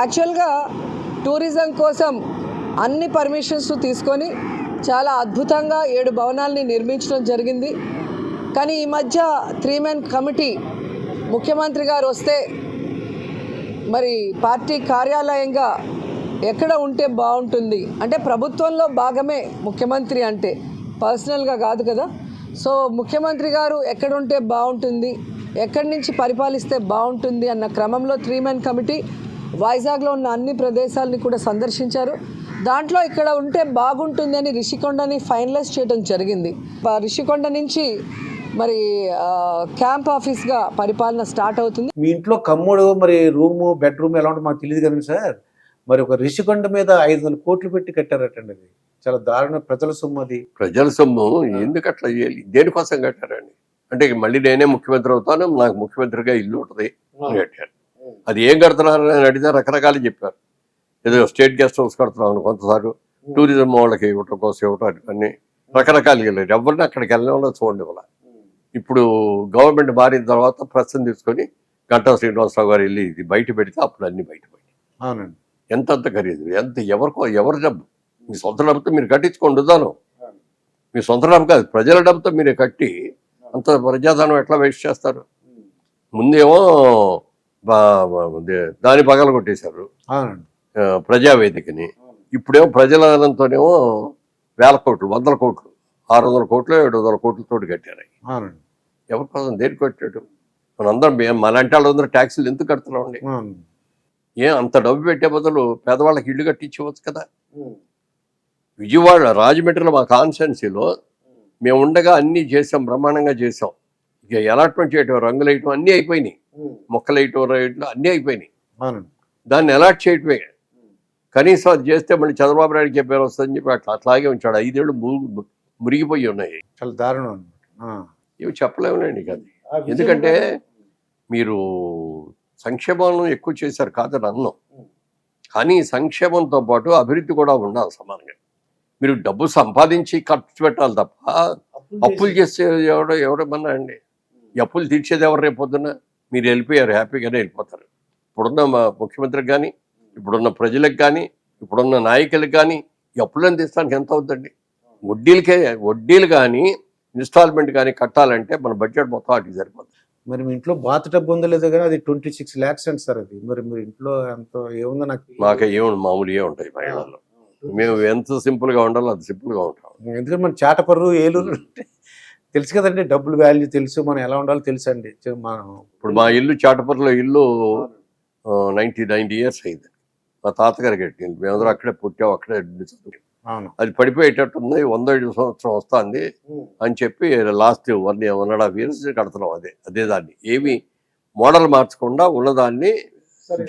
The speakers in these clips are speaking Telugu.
యాక్చువల్గా టూరిజం కోసం అన్ని పర్మిషన్స్ తీసుకొని చాలా అద్భుతంగా ఏడు భవనాల్ని నిర్మించడం జరిగింది. కానీ ఈ మధ్య త్రీ మెన్ కమిటీ ముఖ్యమంత్రి గారు వస్తే మరి పార్టీ కార్యాలయంగా ఎక్కడ ఉంటే బాగుంటుంది? అంటే ప్రభుత్వంలో భాగమే ముఖ్యమంత్రి అంటే పర్సనల్గా కాదు కదా. సో ముఖ్యమంత్రి గారు ఎక్కడ ఉంటే బాగుంటుంది? ఎక్కడి నుంచి పరిపాలిస్తే బాగుంటుంది? అన్న క్రమంలో త్రీ మెన్ కమిటీ వైజాగ్లో ఉన్న అన్ని ప్రదేశాలని కూడా సందర్శించారు. దాంట్లో ఇక్కడ ఉంటే బాగుంటుంది అని రిషికొండని ఫైనలైజ్ చేయడం జరిగింది. ఆ రిషికొండ నుంచి మరి ఆ, క్యాంప్ ఆఫీస్గా పరిపాలన స్టార్ట్ అవుతుంది. మీ ఇంట్లో కమ్ముడు మరి రూము బెడ్రూమ్ ఎలా ఉంటుందో మాకు తెలియదు కదండి సార్. మరి ఒక రిషికొండ మీద ఐదు వందల కోట్లు పెట్టి కట్టారటండి అది. చాలా దారుణ. ప్రజల సొమ్ము అది. ప్రజల సొమ్ము ఎందుకు అట్లా చేయాలి? దేనికోసం కట్టారండి? అంటే మళ్ళీ నేనే ముఖ్యమంత్రి అవుతాను నాకు ముఖ్యమంత్రిగా ఇల్లు ఉంటుంది అని కట్టారు. అది ఏం కడుతున్నారు అని అడిగితే రకరకాలు చెప్పారు. ఏదో స్టేట్ గెస్ట్ హౌస్ కడుతున్నాను కొంతసారి టూరిజం వాళ్ళకి ఇవ్వటం కోసం ఇవ్వటం అన్ని రకరకాలుగా వెళ్ళారు. ఎవరిని అక్కడికి వెళ్ళిన వాళ్ళు చూడండి వాళ్ళ ఇప్పుడు గవర్నమెంట్ మారిన తర్వాత ప్రశ్న తీసుకొని గంటా శ్రీనివాసరావు గారు వెళ్ళి ఇది బయట పెడితే అప్పుడు అన్ని బయట అవునండి. ఎంత అంత ఖరీదు ఎంత ఎవరికో ఎవరి డబ్బు. మీ సొంత డబ్బుతో మీరు కట్టించుకోండి ఉదాను మీ సొంత డబ్బు కాదు ప్రజల డబ్బుతో మీరు కట్టి అంత ప్రజాధనం ఎట్లా వేస్ట్ చేస్తారు? ముందేమో బా- బా- దే- దాని పగల కొట్టేశారు. ప్రజావేదికని. ఇప్పుడేమో ప్రజల ధనంతోనేమో వేల కోట్లు వందల కోట్లు ఆరు వందల కోట్లు ఏడు వందల కోట్లతో కట్టారు ఎవరి కోసం దేనికి కట్టాడు? మనందరం మేము మలాంటి వాళ్ళందరూ ట్యాక్సీలు ఎందుకు కడుతున్నామండి? ఏ అంత డబ్బు పెట్టే బదులు పేదవాళ్ళకి ఇల్లు కట్టించవచ్చు కదా? విజయవాడ రాజమండ్రిలో మా కాన్స్టెన్సీలో మేము ఉండగా అన్నీ చేసాం బ్రహ్మాండంగా చేసాం ఇక అలాట్మెంట్ చేయటం రంగులు వేయటం అన్నీ అయిపోయినాయి. మొక్కలు వేయటం రేయటం అన్నీ అయిపోయినాయి. దాన్ని అలాట్ చేయటమే. కనీసం అది చేస్తే మళ్ళీ చంద్రబాబు నాయుడుకి పేరు వస్తుందని చెప్పి అట్లా అట్లాగే ఉంచాడు. ఐదేళ్ళు ము- మురిగిపోయి ఉన్నాయి. చాలా దారుణం అనమాట ఇవి చెప్పలేములేండి ఇక అది. ఎందుకంటే మీరు సంక్షేమం ఎక్కువ చేశారు కాదని అన్నాం. కానీ సంక్షేమంతో పాటు అభివృద్ధి కూడా ఉండాలి సమానంగా. మీరు డబ్బు సంపాదించి ఖర్చు పెట్టాలి తప్ప అప్పులు చేస్తే ఎవడో ఎవడమన్నా అండి. అప్పులు తీర్చేది ఎవరు రేపు పొద్దున్న? మీరు వెళ్ళిపోయారు హ్యాపీగానే వెళ్ళిపోతారు. ఇప్పుడున్న మా ముఖ్యమంత్రికి కానీ ఇప్పుడున్న ప్రజలకు కానీ ఇప్పుడున్న నాయకులకు కానీ అప్పులను తీస్తానికి ఎంత అవుతుందండి? వడ్డీలకే వడ్డీలు కానీ ఇన్స్టాల్మెంట్ కానీ కట్టాలంటే మన బడ్జెట్ మొత్తం వాటికి సరిపోతుంది మరి మీ ఇంట్లో బాత్ టబ్ ఉందో లేదో కానీ అది ట్వంటీ సిక్స్ ల్యాక్స్ అండి సార్ అది. మరి మీ ఇంట్లో ఎంత ఏముందో నాకు? మాకు ఏమి మామూలుగా ఉంటాయి మహిళల్లో. మేము ఎంత సింపుల్గా ఉండాలో అంత సింపుల్గా ఉంటాం. ఎందుకంటే మన చాటపర్రు ఏలూరు తెలుసు కదండి డబ్బులు వాల్యూ తెలుసు మనం ఎలా ఉండాలో తెలుసు అండి మనం ఇప్పుడు మా ఇల్లు చాటపర్లో ఇల్లు నైన్టీ నైన్టీ ఇయర్స్ అయింది. మా తాతగారు కట్టింది మేమందరం అక్కడే పుట్టాం అక్కడే. అవును. అది పడిపోయేటట్టుంది వంద ఐదు సంవత్సరం వస్తుంది అని చెప్పి last one one and half years కడుతున్నాం అదే అదే దాన్ని. ఏమి మోడల్ మార్చకుండా ఉన్నదాన్ని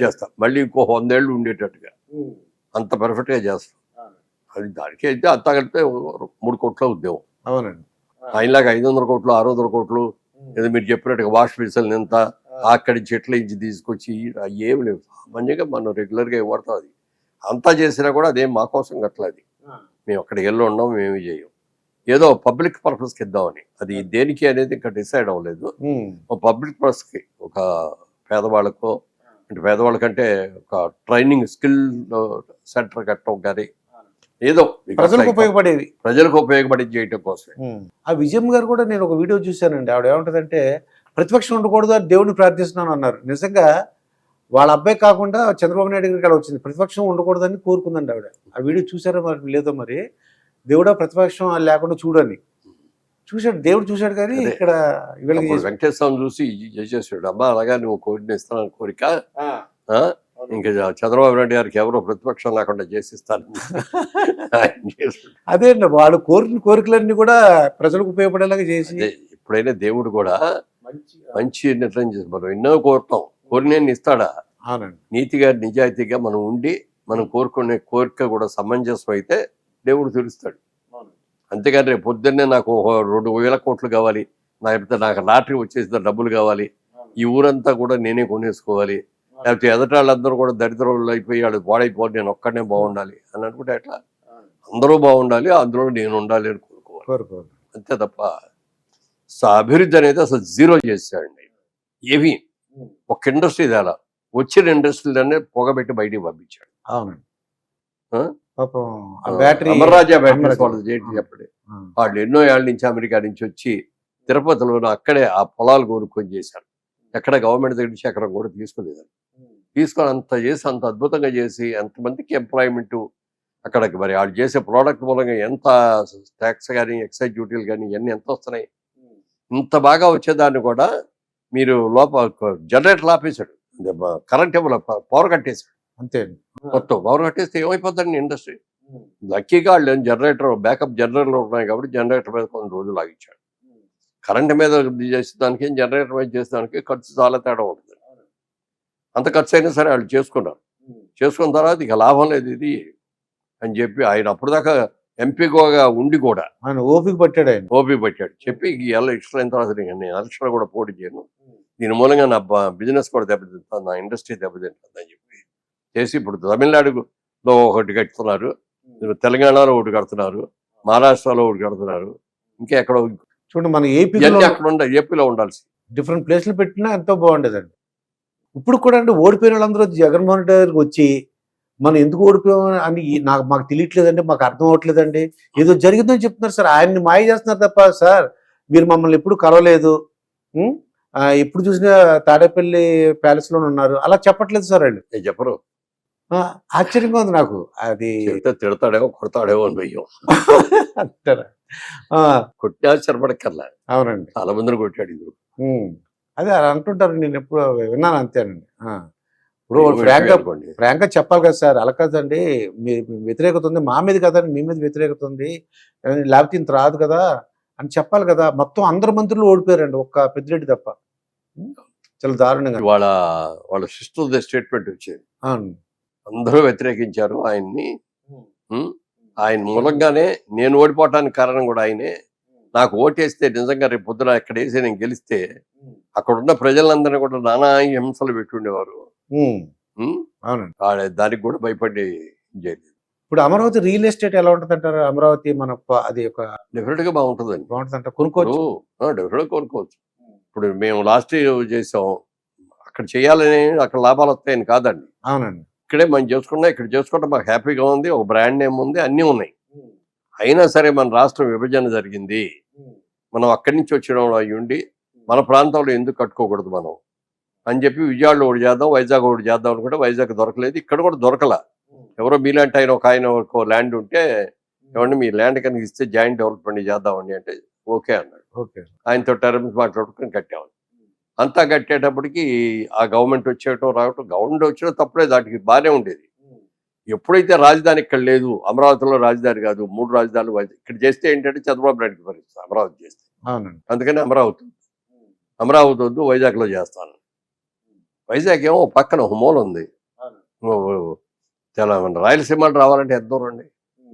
చేస్తాం. మళ్ళీ ఇంకో వందేళ్ళు ఉండేటట్టుగా. అంత పర్ఫెక్ట్గా చేస్తాం. అది దానికి అయితే అంతా కలిపితే మూడు కోట్ల ఉద్యోగం. అవునండి. ఆయనలాగా ఐదు వందల కోట్లు ఆరు వందల కోట్లు ఏదో మీరు చెప్పినట్టుగా వాష్ బేసిన్ ఎంత అక్కడి చెట్ల నుంచి తీసుకొచ్చి అవి ఏమి లేవు. సామాన్యంగా మనం రెగ్యులర్గా ఇవ్వడతాం అది. అంతా చేసినా కూడా అదేం మా కోసం కట్టలేదు మేము అక్కడికి వెళ్ళి ఉన్నాం మేమేమి చేయం ఏదో పబ్లిక్ పర్పస్కి ఇద్దామని. అది దేనికి అనేది ఇంకా డిసైడ్ అవ్వలేదు. పబ్లిక్ పర్పస్కి ఒక పేదవాళ్ళకో అంటే పేదవాళ్ళకంటే ఒక ట్రైనింగ్ స్కిల్ సెంటర్ కట్టడం కానీ ఏదో ప్రజలకు అట్లా ఉపయోగపడేవి ప్రజలకు ఉపయోగపడి చేయటం ఉమ్. ఆ విజయం గారు కూడా నేను ఒక వీడియో చూశానండి. ఆవిడ ఏమంటదంటే ప్రతిపక్షం ఉండకూడదు అని దేవుడిని ప్రార్థిస్తున్నాను అన్నారు. నిజంగా వాళ్ళ అబ్బాయి కాకుండా చంద్రబాబు నాయుడు గారికి అలా వచ్చింది. ప్రతిపక్షం ఉండకూడదని కోరుకుందండి ఆవిడ. ఆ వీడియో చూసారో మరి? లేదో మరి. దేవుడా ప్రతిపక్షం లేకుండా చూడని చూశాడు దేవుడు చూశాడు కానీ. ఇక్కడ వెంకటేశ్వరం చూసి చేసేసాడు అమ్మా అలాగా నువ్వు కోరిక? ఇంకా చంద్రబాబు నాయుడు గారికి ఎవరో ప్రతిపక్షం లేకుండా చేసిస్తాను చేసాడు. అదే అండి వాళ్ళు కోరిన కోరికలన్నీ కూడా ప్రజలకు ఉపయోగపడేలాగా చేసి అదే ఎప్పుడైనా దేవుడు కూడా మంచి నిర్ణయం చేసి మనం ఎన్నో కోరుతాం. కోరిన ఇస్తాడా? నీతిగా నిజాయితీగా మనం ఉండి మనం కోరుకునే కోరిక కూడా సమంజసం అయితే దేవుడు తెలుస్తాడు అంతేగాని రేపు పొద్దున్నే నాకు రెండు వేల కోట్లు కావాలి. లేకపోతే నాకు లాటరీ వచ్చేసిన డబ్బులు కావాలి. ఈ ఊరంతా కూడా నేనే కొనేసుకోవాలి. లేకపోతే ఎదట వాళ్ళందరూ కూడా దరిద్రులు అయిపోయి వాళ్ళు పాడైపోయి నేను ఒక్కడనే బాగుండాలి అని అనుకుంటే ఎట్లా? అందరూ బాగుండాలి అందులో నేను ఉండాలి అని కోరుకోవాలి. అంతే తప్ప స- అభివృద్ధి అనేది అసలు జీరో చేశాడండి ఏవి ఒక ఇండస్ట్రీ తేలా వచ్చిన ఇండస్ట్రీలన్నీ పొగబెట్టి బయటికి పంపించాడు. అవునండి. బ్యాటరీ చెప్పండి? వాళ్ళు ఎన్నో ఏళ్ళ నుంచి అమెరికా నుంచి వచ్చి తిరుపతిలో అక్కడే ఆ పొలాలు కోరుకొని చేశారు. ఎక్కడ గవర్నమెంట్ దగ్గర నుంచి ఎక్కడ కూడా తీసుకోలేదు. తీసుకొని అంత చేసి అంత అద్భుతంగా చేసి ఎంతమందికి ఎంప్లాయ్మెంట్ అక్కడికి మరి వాళ్ళు చేసే ప్రోడక్ట్ మూలంగా ఎంత ట్యాక్స్ కానీ ఎక్సైజ్ డ్యూటీలు కానీ ఇవన్నీ ఎంత వస్తున్నాయి? ఇంత బాగా వచ్చేదాన్ని కూడా మీరు లోపల జనరేటర్ ఆపేశాడు కరెంట్ ఇవ్వలే పవర్ కట్టేశాడు. అంతే అండి. మొత్తం పవర్ కట్టేస్తే ఏమైపోతుందండి ఇండస్ట్రీ లక్కీగా వాళ్ళు జనరేటర్ బ్యాకప్ జనరేటర్లు ఉన్నాయి కాబట్టి జనరేటర్ మీద కొన్ని రోజులు ఆగించాడు కరెంట్ మీద ఇది చేసేదానికి జనరేటర్ మీద చేసేదానికి ఖర్చు చాలా తేడా ఉంటుంది. అంత ఖర్చు అయినా సరే వాళ్ళు చేసుకున్నారు. చేసుకున్న తర్వాత ఇక లాభం లేదు ఇది అని చెప్పి ఆయన అప్పుడు దాకా ఎంపీగా ఉండి కూడా ఆయన ఓపిక పట్టాడు ఆయన. ఓపీ పెట్టాడు. చెప్పి ఈ ఎలక్షన్ అయిన తర్వాత నేను ఎలక్షన్ కూడా పోటీ చేయను. దీని మూలంగా నా బిజినెస్ కూడా దెబ్బతింటుంది నా ఇండస్ట్రీ దెబ్బతింటుంది అని చెప్పి చేసి ఇప్పుడు తమిళనాడులో ఒకటి కడుతున్నారు తెలంగాణలో ఒకటి కడుతున్నారు. మహారాష్ట్రలో ఒకటి కడుతున్నారు. ఇంకా ఎక్కడో చూడండి మన ఇవన్నీ అక్కడ ఉండాలి ఏపీలో ఉండాల్సి డిఫరెంట్ ప్లేస్లు పెట్టినా ఎంతో బాగుండేదండి. ఇప్పుడు కూడా అంటే ఓడిపోయిన వాళ్ళందరూ జగన్మోహన్ రెడ్డి దగ్గరికి వచ్చి మనం ఎందుకు ఓడిపోయాం అని నాకు మాకు తెలియట్లేదండి మాకు అర్థం అవ్వట్లేదండి. ఏదో జరిగిందని చెప్తున్నారు సార్. ఆయన్ని మాయ చేస్తున్నారు తప్ప సార్ మీరు మమ్మల్ని ఎప్పుడు కలవలేదు. ఎప్పుడు చూసినా తాడేపల్లి ప్యాలెస్లోనే ఉన్నారు. అలా చెప్పట్లేదు సార్ వాళ్ళు నేను చెప్పరు. ఆశ్చర్యంగా ఉంది నాకు. అది తిడతాడేమో కొడతాడేమో అని భయం. అంటారా కొట్టి ఆశ్చర్యపడక్కర్లా అవునండి. చాలా మందిని కొట్టాడు ఇది. అదే అలా అంటుంటారు నేను ఎప్పుడు విన్నాను అంతేనండి. ఇప్పుడు ఫ్రాంక్ ఫ్రాంక్ చెప్పాలి కదా సార్ అలా కాదండి. మీ వ్యతిరేకత ఉంది మా మీద కదండి మీ మీద వ్యతిరేకత ఉంది లేకపోతే ఇంత రాదు కదా అని చెప్పాలి కదా. మొత్తం అందరు మంత్రులు ఓడిపోయారండి ఒక్క పెద్దిరెడ్డి తప్ప? చాలా దారుణంగా. వాళ్ళ వాళ్ళ సిస్టర్ స్టేట్మెంట్ వచ్చేది. అందరూ వ్యతిరేకించారు ఆయన్ని? ఆయన మూలంగానే నేను ఓడిపోవటానికి కారణం కూడా ఆయనే. నాకు ఓటేస్తే నిజంగా రేపు పొద్దున ఎక్కడ వేసి నేను గెలిస్తే అక్కడ ఉన్న ప్రజలందరినీ కూడా నానా హింసలు పెట్టుండేవారు. దానికి కూడా భయపడి చేయలేదు ఇప్పుడు అమరావతి రియల్ ఎస్టేట్ ఎలా ఉంటుంది అంటారు అమరావతి మన అది ఒక డెఫినెట్గా బాగుంటుందండి. బాగుంటుంది అంటారు కొనుక్కోవచ్చు డెఫినెట్ కొనుక్కోవచ్చు. ఇప్పుడు మేము లాస్ట్ ఇయర్ చేసాం. అక్కడ చేయాలని అక్కడ లాభాలు వస్తాయని కాదండి. అవునండి. ఇక్కడే మనం చేసుకున్నా ఇక్కడ చేసుకుంటే మాకు హ్యాపీగా ఉంది. ఒక బ్రాండ్ నేమ్ ఉంది అన్నీ ఉన్నాయి. అయినా సరే మన రాష్ట్రం విభజన జరిగింది. మనం అక్కడి నుంచి వచ్చిన వాళ్ళు అయ్యి ఉండి మన ప్రాంతంలో ఎందుకు కట్టుకోకూడదు మనం? అని చెప్పి విజయవాడలో ఒకటి చేద్దాం వైజాగ్ ఒకటి చేద్దాం అనుకుంటే వైజాగ్ దొరకలేదు. ఇక్కడ కూడా దొరకల. ఎవరో మీలాంటి ఆయన ఒక ఆయన ఒక ల్యాండ్ ఉంటే ఏమంటే మీ ల్యాండ్ కనుక ఇస్తే జాయింట్ డెవలప్మెంట్ చేద్దామండి అంటే ఓకే అన్నాడు. ఓకే. ఆయనతో టర్మ్స్ మాట్లాడుకుని కట్టాము అంతా కట్టేటప్పటికి ఆ గవర్నమెంట్ వచ్చేయటం రావటం గవర్నమెంట్ వచ్చినా తప్పుడే దానికి బాగానే ఉండేది. ఎప్పుడైతే రాజధాని ఇక్కడ లేదు అమరావతిలో రాజధాని కాదు మూడు రాజధానులు ఇక్కడ చేస్తే ఏంటంటే చంద్రబాబు నాయుడుకి పరిస్థితి అమరావతి చేస్తే. అవునండి. అందుకని అమరావతి. అమరావతి వద్దు వైజాగ్లో చేస్తాను. వైజాగ్ ఏమో పక్కన ఒక మూల ఉంది. చాలా రాయలసీమలు రావాలంటే ఎంత దూరం అండి?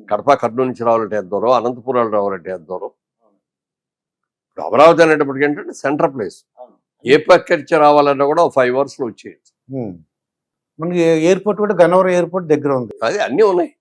కడప కర్నూలు నుంచి రావాలంటే ఎంత దూరం? అనంతపురాలు రావాలంటే ఎంత దూరం? ఇప్పుడు అమరావతి అనేటప్పటికి ఏంటంటే సెంటర్ ప్లేస్. ఏ పక్కరించి రావాలన్నా కూడా ఫైవ్ అవర్స్లో వచ్చేది ఉం. మనకి ఎయిర్పోర్ట్ కూడా గన్నవరం ఎయిర్పోర్ట్ దగ్గర ఉంది. అది అన్నీ ఉన్నాయి.